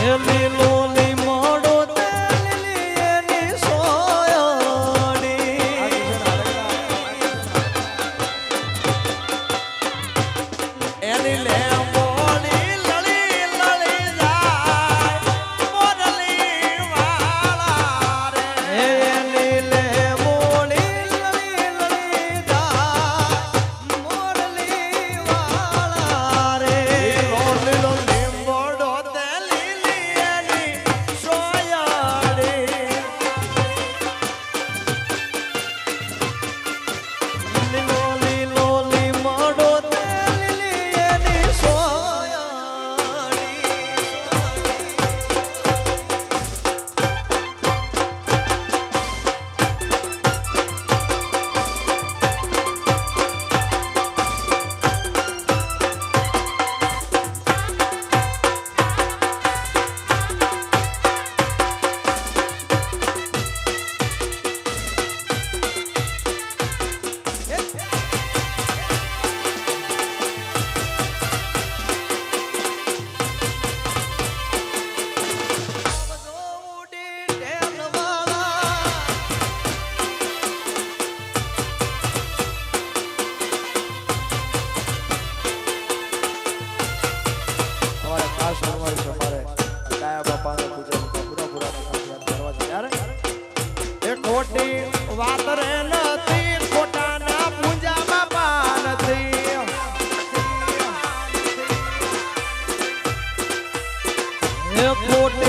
લીલો એ ખોટી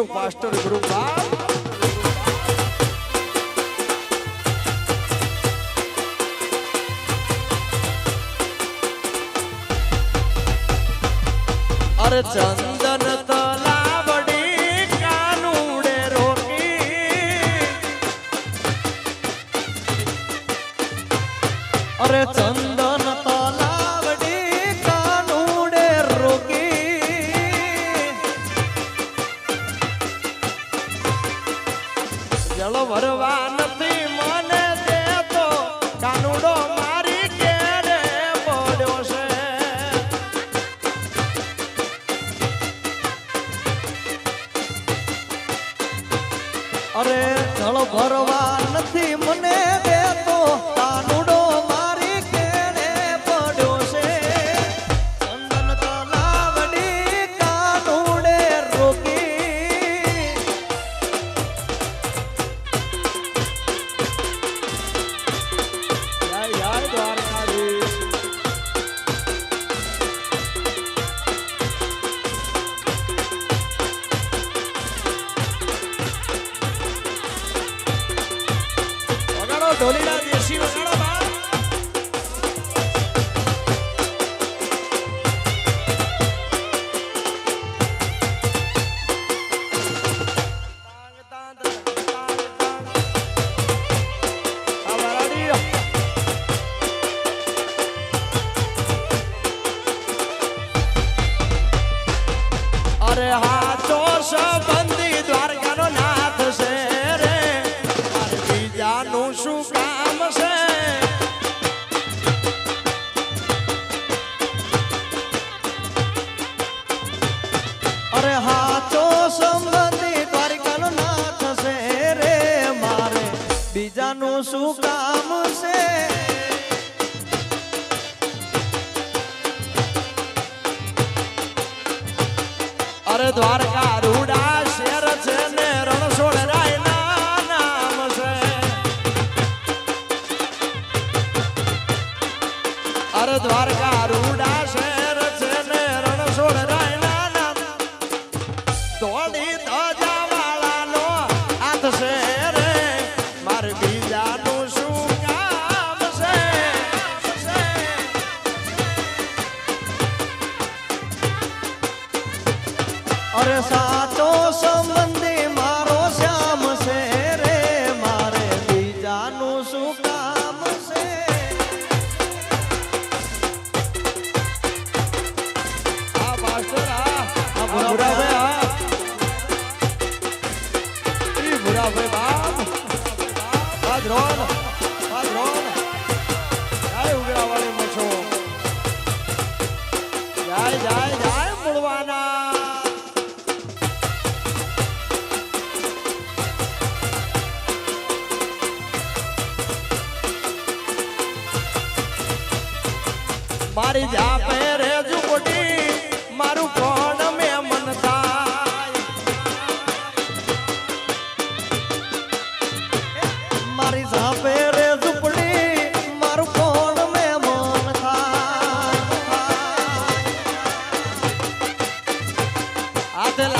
મારું પાસ્ટર ગુરુ બાપ અરે ચંદન તલાવડી કાનુડે રોકી. અરે ચંદન નું શું કામ છે? અરે દ્વારકા Adelante.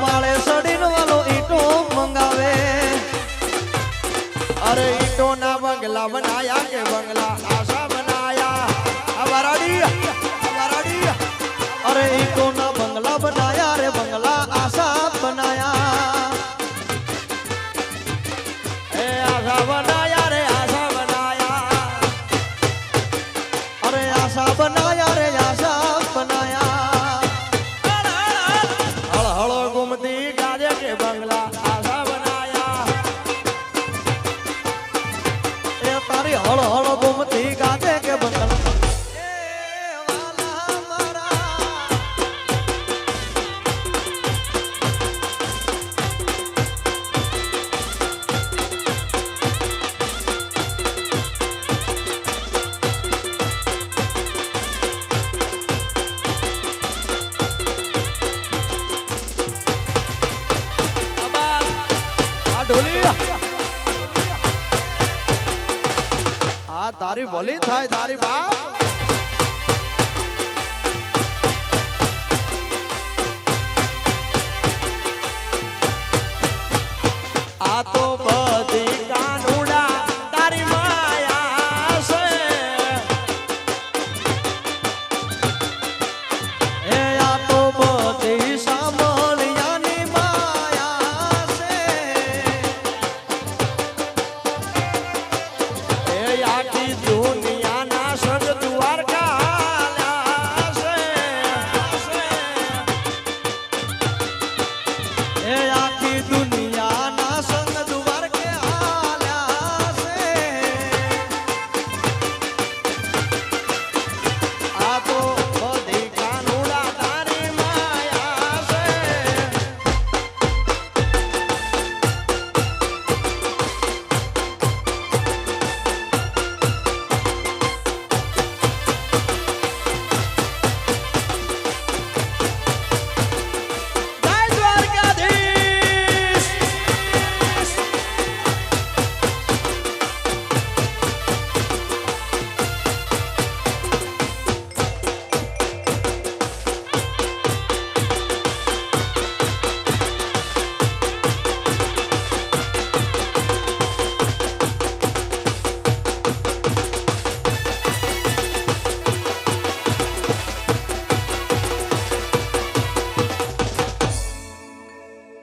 વાળે સડીન વાલો ઈટો મંગાવે. અરે ઈટો ના બંગલા બનાયા કે બંગલા বাংলা તારી ભલી થાય તારી બાપ.